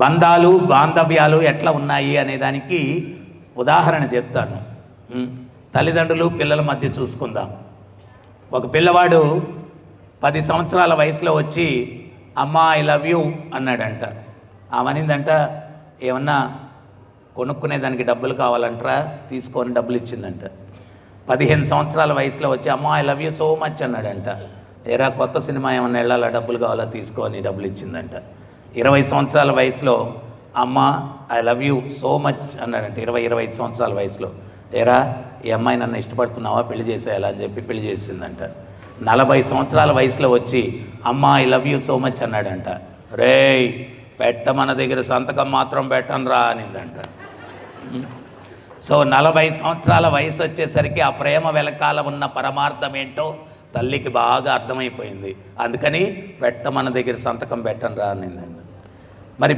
బంధాలు బాంధవ్యాలు ఎట్లా ఉన్నాయి అనే దానికి ఉదాహరణ చెప్తాను. తల్లిదండ్రులు పిల్లల మధ్య చూసుకుందాం. ఒక పిల్లవాడు పది సంవత్సరాల వయసులో వచ్చి అమ్మ ఐ లవ్ యూ అన్నాడంట. ఆమెనిందంట ఏమన్నా కొనుక్కునే దానికి డబ్బులు కావాలంటారా? తీసుకొని డబ్బులు ఇచ్చిందంట పదిహేను సంవత్సరాల వయసులో వచ్చి అమ్మ I love you so much అన్నాడంట. ఏరా కొత్త సినిమా ఏమన్నా వెళ్ళాలా? డబ్బులు కావాలా? తీసుకొని డబ్బులు ఇచ్చిందంట ఇరవై సంవత్సరాల వయసులో అమ్మ I love you so much అన్నాడంటే. ఇరవై ఇరవై ఐదు సంవత్సరాల వయసులో. ఏరా ఈ అమ్మాయి నన్ను ఇష్టపడుతున్నావా? పెళ్ళి చేసేయాలా? అని చెప్పి పెళ్ళి చేసిందంట. నలభై సంవత్సరాల వయసులో వచ్చి అమ్మ I love you so much అన్నాడంట. రేయ్ పెట్ట మన దగ్గర సంతకం మాత్రం పెట్టనరా అనిందంట. సో నలభై సంవత్సరాల వయసు వచ్చేసరికి ఆ ప్రేమ వెనకాల ఉన్న పరమార్థం ఏంటో తల్లికి బాగా అర్థమైపోయింది. అందుకని పెట్ట మన దగ్గర సంతకం పెట్టనరా అనిందండి Má!